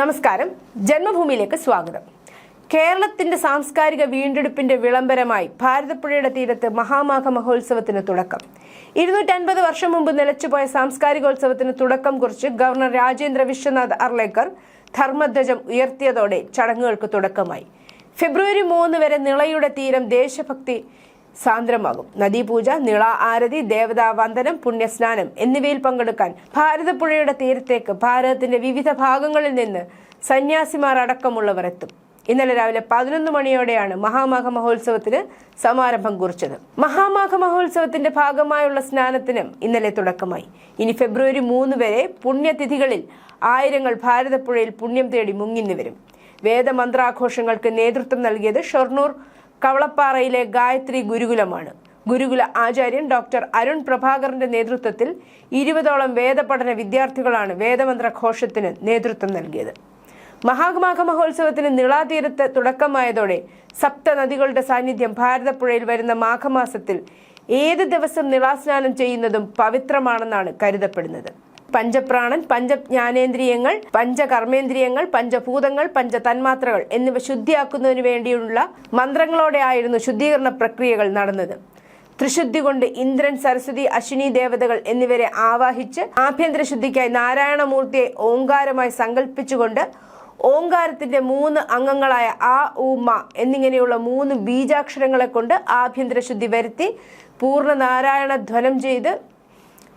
നമസ്കാരം. ജന്മഭൂമിയിലേക്ക് സ്വാഗതം. കേരളത്തിന്റെ സാംസ്കാരിക വീണ്ടെടുപ്പിന്റെ വിളംബരമായി ഭാരതപ്പുഴയുടെ തീരത്ത് മഹാമാഘ മഹോത്സവത്തിന് തുടക്കം. ഇരുന്നൂറ്റൻപത് വർഷം മുമ്പ് നിലച്ചുപോയ സാംസ്കാരികോത്സവത്തിന് തുടക്കം കുറിച്ച് ഗവർണർ രാജേന്ദ്ര വിശ്വനാഥ് അർലേക്കർ ധർമ്മധ്വജം ഉയർത്തിയതോടെ ചടങ്ങുകൾക്ക് തുടക്കമായി. ഫെബ്രുവരി മൂന്ന് വരെ നിളയുടെ തീരം ദേശഭക്തി സാന്ദ്രമാകും. നദീപൂജ നിള ആരതി ദേവതാ വന്ദനം പുണ്യസ്നാനം എന്നിവയിൽ പങ്കെടുക്കാൻ ഭാരതപ്പുഴയുടെ തീരത്തേക്ക് ഭാരതത്തിന്റെ വിവിധ ഭാഗങ്ങളിൽ നിന്ന് സന്യാസിമാർ അടക്കമുള്ളവർ എത്തും. ഇന്നലെ രാവിലെ പതിനൊന്ന് മണിയോടെയാണ് മഹാമാഘ മഹോത്സവത്തിന് സമാരംഭം കുറിച്ചത്. മഹാമാഘ മഹോത്സവത്തിന്റെ ഭാഗമായുള്ള സ്നാനത്തിനും ഇന്നലെ തുടക്കമായി. ഇനി ഫെബ്രുവരി മൂന്ന് വരെ പുണ്യതിഥികളിൽ ആയിരങ്ങൾ ഭാരതപ്പുഴയിൽ പുണ്യം തേടി മുങ്ങിന്നു വരും. വേദമന്ത്രാഘോഷങ്ങൾക്ക് നേതൃത്വം നൽകിയത് ഷൊർണൂർ കവളപ്പാറയിലെ ഗായത്രി ഗുരുകുലമാണ്. ഗുരുകുല ആചാര്യൻ ഡോക്ടർ അരുൺ പ്രഭാകറിന്റെ നേതൃത്വത്തിൽ ഇരുപതോളം വേദപഠന വിദ്യാർത്ഥികളാണ് വേദമന്ത്ര ഘോഷത്തിന് നേതൃത്വം നൽകിയത്. മഹാമാഘ മഹോത്സവത്തിന് നിളാതീരത്ത് തുടക്കമായതോടെ സപ്ത നദികളുടെ സാന്നിധ്യം ഭാരതപ്പുഴയിൽ വരുന്ന മാഘമാസത്തിൽ ഏത് ദിവസം നിളാസ്നാനം ചെയ്യുന്നതും പവിത്രമാണെന്നാണ് കരുതപ്പെടുന്നത്. പഞ്ചപ്രാണൻ പഞ്ചജ്ഞാനേന്ദ്രിയങ്ങൾ പഞ്ചകർമ്മേന്ദ്രിയങ്ങൾ പഞ്ചഭൂതങ്ങൾ പഞ്ചതന്മാത്രകൾ എന്നിവ ശുദ്ധിയാക്കുന്നതിന് വേണ്ടിയുള്ള മന്ത്രങ്ങളോടെ ആയിരുന്നു ശുദ്ധീകരണ പ്രക്രിയകൾ നടന്നത്. ത്രിശുദ്ധി കൊണ്ട് ഇന്ദ്രൻ സരസ്വതി അശ്വിനി ദേവതകൾ എന്നിവരെ ആവാഹിച്ച് ആഭ്യന്തര ശുദ്ധിക്കായി നാരായണമൂർത്തിയെ ഓങ്കാരമായി സങ്കല്പിച്ചുകൊണ്ട് ഓങ്കാരത്തിന്റെ മൂന്ന് അംഗങ്ങളായ ആ ഉമ എന്നിങ്ങനെയുള്ള മൂന്ന് ബീജാക്ഷരങ്ങളെ കൊണ്ട് ആഭ്യന്തര ശുദ്ധി വരുത്തി പൂർണ നാരായണ ധ്വനം ചെയ്ത്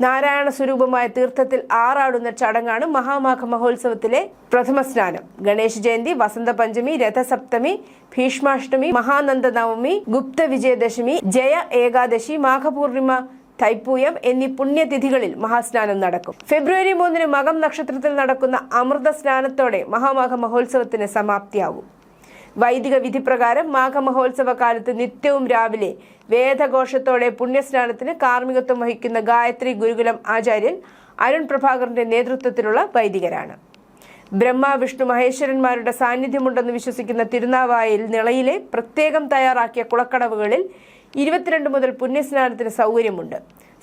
നാരായണ സ്വരൂപമായ തീർത്ഥത്തിൽ ആറാടുന്ന ചടങ്ങാണ് മഹാമാഘ മഹോത്സവത്തിലെ പ്രഥമ സ്നാനം. ഗണേശ ജയന്തി വസന്തപഞ്ചമി രഥസപ്തമി ഭീഷ്മാഷ്ടമി മഹാനന്ദ നവമി ഗുപ്ത വിജയദശമി ജയ ഏകാദശി മാഘപൂർണിമ തൈപ്പൂയം എന്നീ പുണ്യതിഥികളിൽ മഹാസ്നാനം നടക്കും. ഫെബ്രുവരി മൂന്നിന് മകം നക്ഷത്രത്തിൽ നടക്കുന്ന അമൃത സ്നാനത്തോടെ മഹാമാഘ മഹോത്സവത്തിന് സമാപ്തിയാവും വൈദിക വിധിപ്രകാരം മാഘമഹോത്സവ കാലത്ത് നിത്യവും രാവിലെ വേദഘോഷത്തോടെ പുണ്യസ്നാനത്തിന് കാർമ്മികത്വം വഹിക്കുന്ന ഗായത്രി ഗുരുകുലം ആചാര്യൻ അരുൺ പ്രഭാകറിന്റെ നേതൃത്വത്തിലുള്ള വൈദികരാണ്. ബ്രഹ്മ വിഷ്ണു മഹേശ്വരന്മാരുടെ സാന്നിധ്യമുണ്ടെന്ന് വിശ്വസിക്കുന്ന തിരുനാവായിൽ നിളയിലെ പ്രത്യേകം തയ്യാറാക്കിയ കുളക്കടവുകളിൽ ഇരുപത്തിരണ്ട് മുതൽ പുണ്യസ്നാനത്തിന് സൗകര്യമുണ്ട്.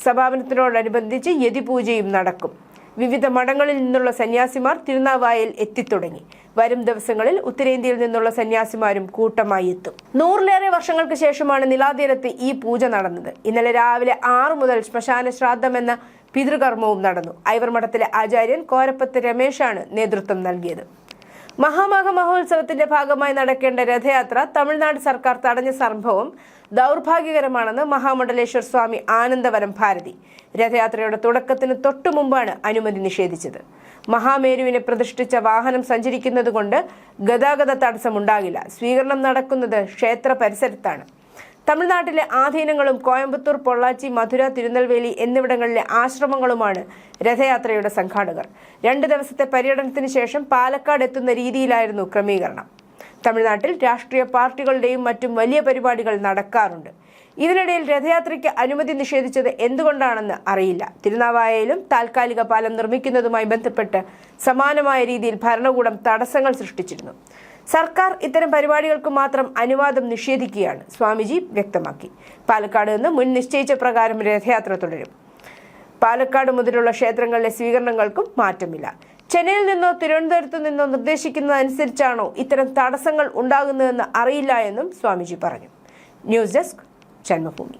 സമാപനത്തിനോടനുബന്ധിച്ച് യതിപൂജയും നടക്കും. വിവിധ മഠങ്ങളിൽ നിന്നുള്ള സന്യാസിമാർ തിരുനാവായിൽ എത്തിത്തുടങ്ങി. വരും ദിവസങ്ങളിൽ ഉത്തരേന്ത്യയിൽ നിന്നുള്ള സന്യാസിമാരും കൂട്ടമായി എത്തും. നൂറിലേറെ വർഷങ്ങൾക്ക് ശേഷമാണ് നിലാതീരത്ത് ഈ പൂജ നടന്നത്. ഇന്നലെ രാവിലെ ആറു മുതൽ ശ്മശാന ശ്രാദ്ധം എന്ന പിതൃകർമ്മവും നടന്നു. ഐവർ മഠത്തിലെ ആചാര്യൻ കോരപ്പത്ത് രമേശാണ് നേതൃത്വം നൽകിയത്. മഹാമാഘ മഹോത്സവത്തിന്റെ ഭാഗമായി നടക്കേണ്ട രഥയാത്ര തമിഴ്നാട് സർക്കാർ തടഞ്ഞ സംഭവം ദൗർഭാഗ്യകരമാണെന്ന് മഹാമണ്ഡലേശ്വർ സ്വാമി ആനന്ദവരം ഭാരതി രഥയാത്രയുടെ തുടക്കത്തിന് തൊട്ടു മുമ്പാണ് അനുമതി നിഷേധിച്ചത്. മഹാമേരുവിനെ പ്രതിഷ്ഠിച്ച വാഹനം സഞ്ചരിക്കുന്നതുകൊണ്ട് ഗതാഗത തടസ്സമുണ്ടാകില്ല. സ്വീകരണം നടക്കുന്നത് ക്ഷേത്ര പരിസരത്താണ്. തമിഴ്നാട്ടിലെ ആധീനങ്ങളും കോയമ്പത്തൂർ പൊള്ളാച്ചി മധുര തിരുനെൽവേലി എന്നിവിടങ്ങളിലെ ആശ്രമങ്ങളുമാണ് രഥയാത്രയുടെ സംഘാടകർ. രണ്ട് ദിവസത്തെ പര്യടനത്തിന് ശേഷം പാലക്കാട് എത്തുന്ന രീതിയിലായിരുന്നു ക്രമീകരണം. തമിഴ്നാട്ടിൽ രാഷ്ട്രീയ പാർട്ടികളുടെയും മറ്റും വലിയ പരിപാടികൾ നടക്കാറുണ്ട്. ഇതിനിടയിൽ രഥയാത്രയ്ക്ക് അനുമതി നിഷേധിച്ചത് എന്തുകൊണ്ടാണെന്ന് അറിയില്ല. തിരുനാവായയിലും താൽക്കാലിക പാലം നിർമ്മിക്കുന്നതുമായി ബന്ധപ്പെട്ട് സമാനമായ രീതിയിൽ ഭരണകൂടം തടസ്സങ്ങൾ സൃഷ്ടിച്ചിരുന്നു. സർക്കാർ ഇത്തരം പരിപാടികൾക്ക് മാത്രം അനുവാദം നിഷേധിക്കുകയാണ്. സ്വാമിജി വ്യക്തമാക്കി. പാലക്കാട് നിന്ന് മുൻ നിശ്ചയിച്ച പ്രകാരം രഥയാത്ര തുടരും. പാലക്കാട് മുതലുള്ള ക്ഷേത്രങ്ങളിലെ സ്വീകരണങ്ങൾക്കും മാറ്റമില്ല. ചെന്നൈയിൽ നിന്നോ തിരുവനന്തപുരത്തു നിന്നോ നിർദ്ദേശിക്കുന്നതനുസരിച്ചാണോ ഇത്തരം തടസ്സങ്ങൾ ഉണ്ടാകുന്നതെന്ന് അറിയില്ല എന്നും സ്വാമിജി പറഞ്ഞു. News desk Janmabhumi.